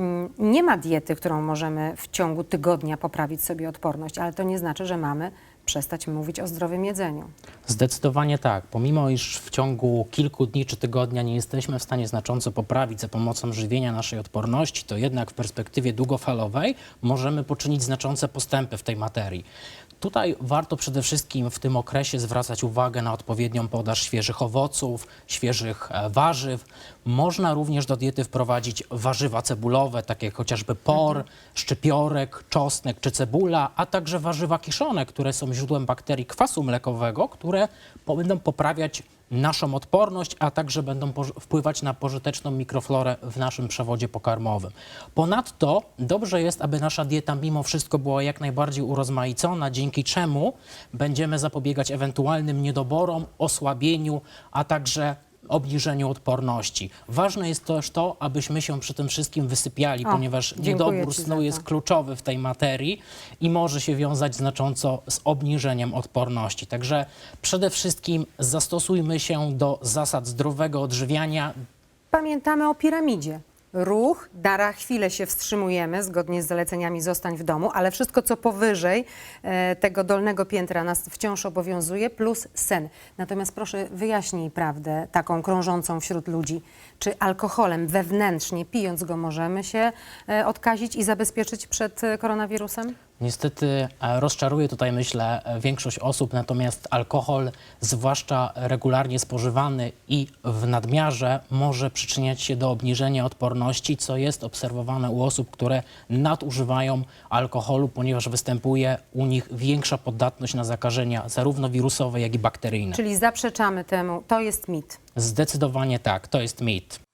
mm, nie ma diety, którą możemy w ciągu tygodnia poprawić sobie odporność, ale to nie znaczy, że mamy przestać mówić o zdrowym jedzeniu. Zdecydowanie tak. Pomimo iż w ciągu kilku dni czy tygodnia nie jesteśmy w stanie znacząco poprawić za pomocą żywienia naszej odporności, to jednak w perspektywie długofalowej możemy poczynić znaczące postępy w tej materii. Tutaj warto przede wszystkim w tym okresie zwracać uwagę na odpowiednią podaż świeżych owoców, świeżych e, warzyw. Można również do diety wprowadzić warzywa cebulowe, takie jak chociażby por, szczypiorek, czosnek czy cebula, a także warzywa kiszone, które są źródłem bakterii kwasu mlekowego, które po- będą poprawiać naszą odporność, a także będą wpływać na pożyteczną mikroflorę w naszym przewodzie pokarmowym. Ponadto dobrze jest, aby nasza dieta mimo wszystko była jak najbardziej urozmaicona, dzięki czemu będziemy zapobiegać ewentualnym niedoborom, osłabieniu, a także obniżeniu odporności. Ważne jest też to, abyśmy się przy tym wszystkim wysypiali, O, ponieważ niedobór snu jest kluczowy w tej materii i może się wiązać znacząco z obniżeniem odporności. Także przede wszystkim zastosujmy się do zasad zdrowego odżywiania. Pamiętamy o piramidzie. Ruch, na chwilę się wstrzymujemy, zgodnie z zaleceniami zostań w domu, ale wszystko, co powyżej e, tego dolnego piętra nas wciąż obowiązuje, plus sen. Natomiast proszę wyjaśnij prawdę taką krążącą wśród ludzi. Czy alkoholem wewnętrznie, pijąc go, możemy się e, odkazić i zabezpieczyć przed e, koronawirusem? Niestety e, rozczaruje tutaj, myślę, e, większość osób, natomiast alkohol, zwłaszcza regularnie spożywany i w nadmiarze, może przyczyniać się do obniżenia odporności, co jest obserwowane u osób, które nadużywają alkoholu, ponieważ występuje u nich większa podatność na zakażenia zarówno wirusowe, jak i bakteryjne. Czyli zaprzeczamy temu, to jest mit. Zdecydowanie tak, to jest mit.